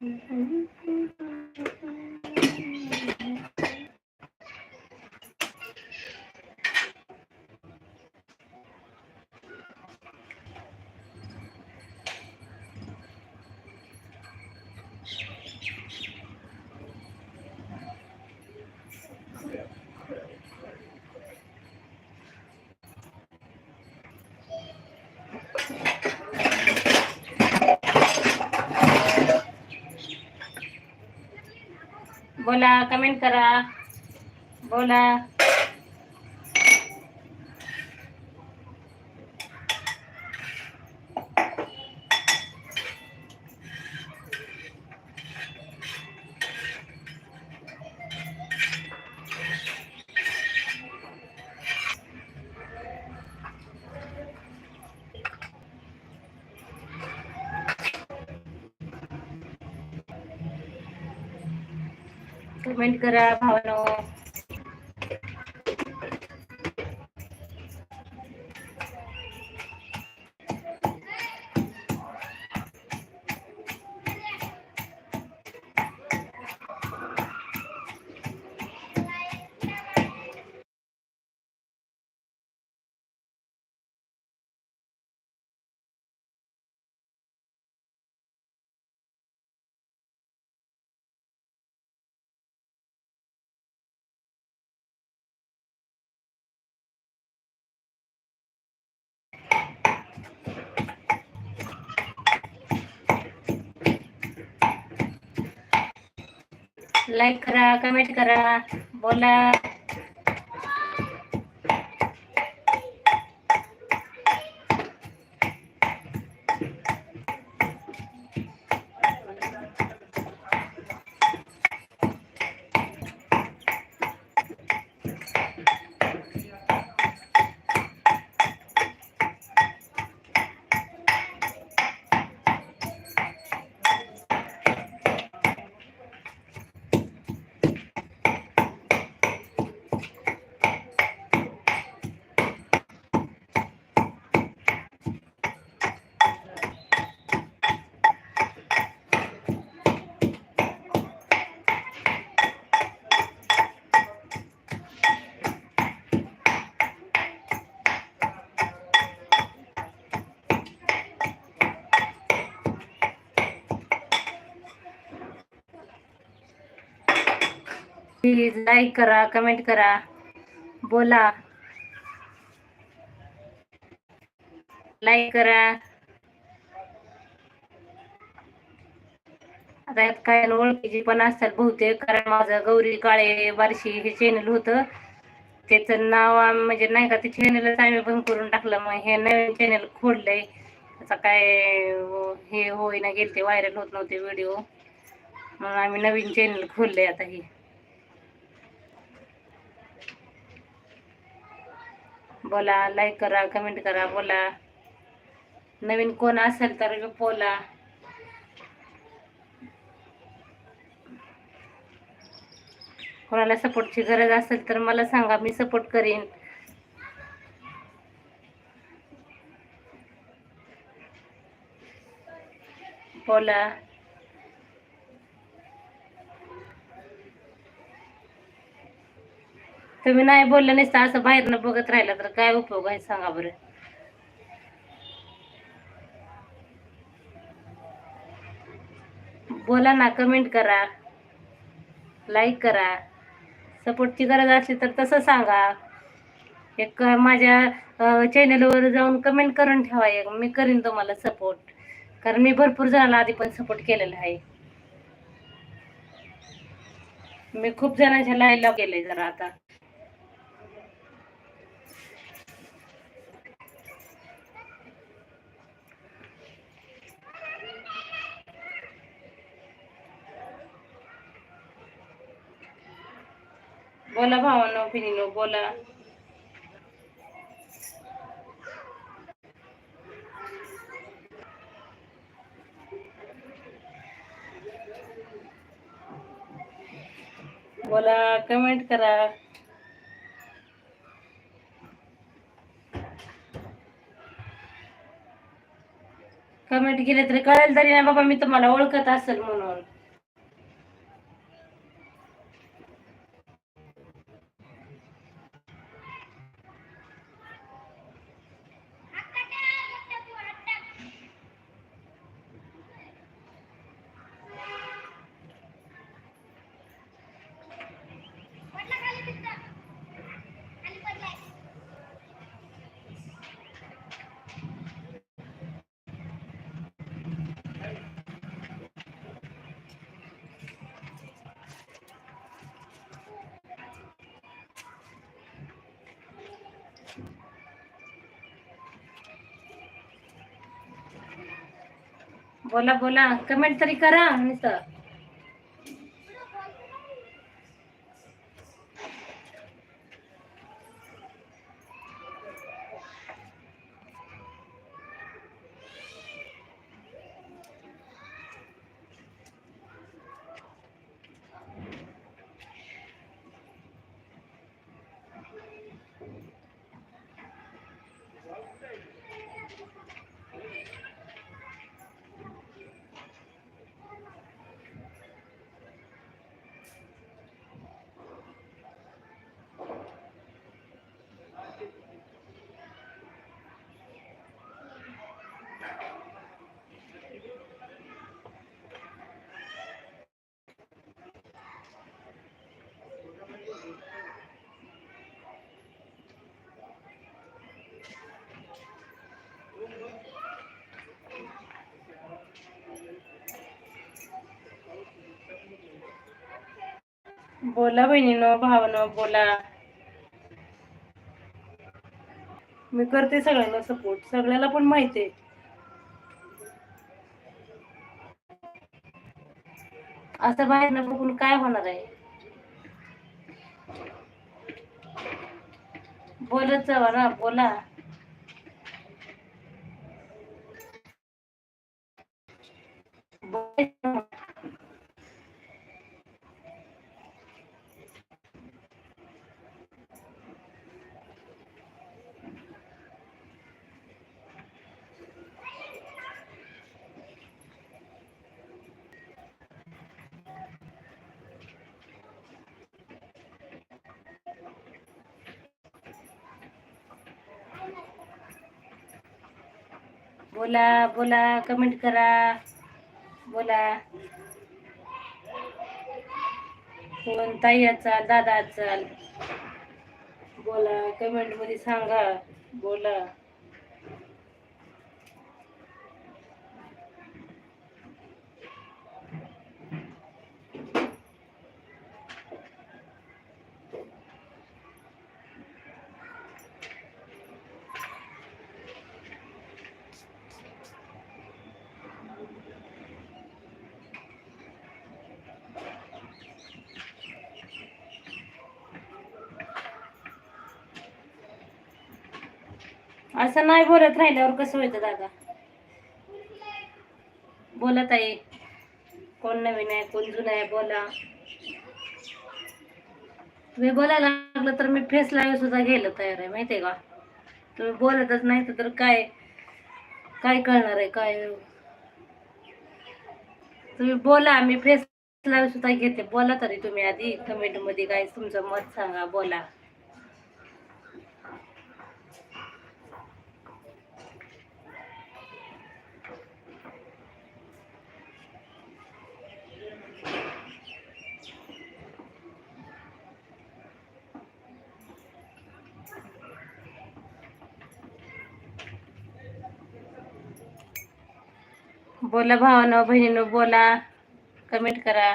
嗯嗯 बोला कमेंट करा. बोला. कमेंट करा भावनो. लाईक करा कमेंट करा बोला. प्लीज लाईक करा कमेंट करा. बोला. लाईक करा. आता यात काय ओळखीचे पण असतात बहुतेक कारण माझं गौरी काळे बारशी हे चॅनल होतं. त्याचं नाव म्हणजे नाही का ते चॅनलच आम्ही बंद करून टाकलं. मग हे नवीन चॅनल खोडलंय. आता काय हे होईना गेले ते व्हायरल होत नव्हते व्हिडिओ म्हणून आम्ही नवीन चॅनल खोललंय आता हे. बोला लाईक करा कमेंट करा बोला. नवीन कोण असेल तर बोला. कोणाला सपोर्टची गरज असेल तर मला सांगा मी सपोर्ट करीन. बोला. तुम्ही नाही बोललं नसतं असं बाहेरनं बघत राहिलं तर काय उपयोग आहे सांगा बरं. बोला ना कमेंट करा लाईक करा. सपोर्टची गरज असली तर तसं सांगा. एक माझ्या चॅनलवर जाऊन कमेंट करून ठेवा एक. मी करीन तुम्हाला सपोर्ट कारण मी भरपूर जणांना आधी पण सपोर्ट केलेला आहे. मी खूप जणांच्या लाईनला केलंय जरा आता. बोला भावानो बहिणीनो बोला. बोला कमेंट करा. कमेंट केले तरी कळेल तरी ना बाबा मी तुम्हाला ओळखत असेल म्हणून. बोला बोला. कमेंट तरी करा नुसतं बोला बहिणीनो भावानो बोला. मी करते सगळ्यांना सपोर्ट सगळ्याला पण माहिती आहे. असं बाहेर बघून काय होणार आहे? बोलत जावा ना बोला. बोला बोला कमेंट करा. बोला. कोण? ताई अचाल दादा अचाल बोला कमेंटमध्ये सांगा. बोला. असं नाही बोलत राहिल्यावर कसं होतं दादा? बोलत आहे कोण नवीन आहे कोण जुनं आहे बोला. तुम्ही बोलायला लागलं तर मी फेस लाईव्ह सुद्धा घ्यायला तयार आहे माहितीये का? तुम्ही बोलतच नाही तर काय काय कळणार आहे काय? तुम्ही बोला मी फेस लाईव्ह सुद्धा घेते. बोला तरी तुम्ही आधी कमेंटमध्ये काय तुमचं मत सांगा बोला. बोला भावानं बहिणीनं बोला. कमेंट करा.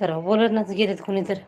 करावं. बोलत नाच गेलेत कोणी तर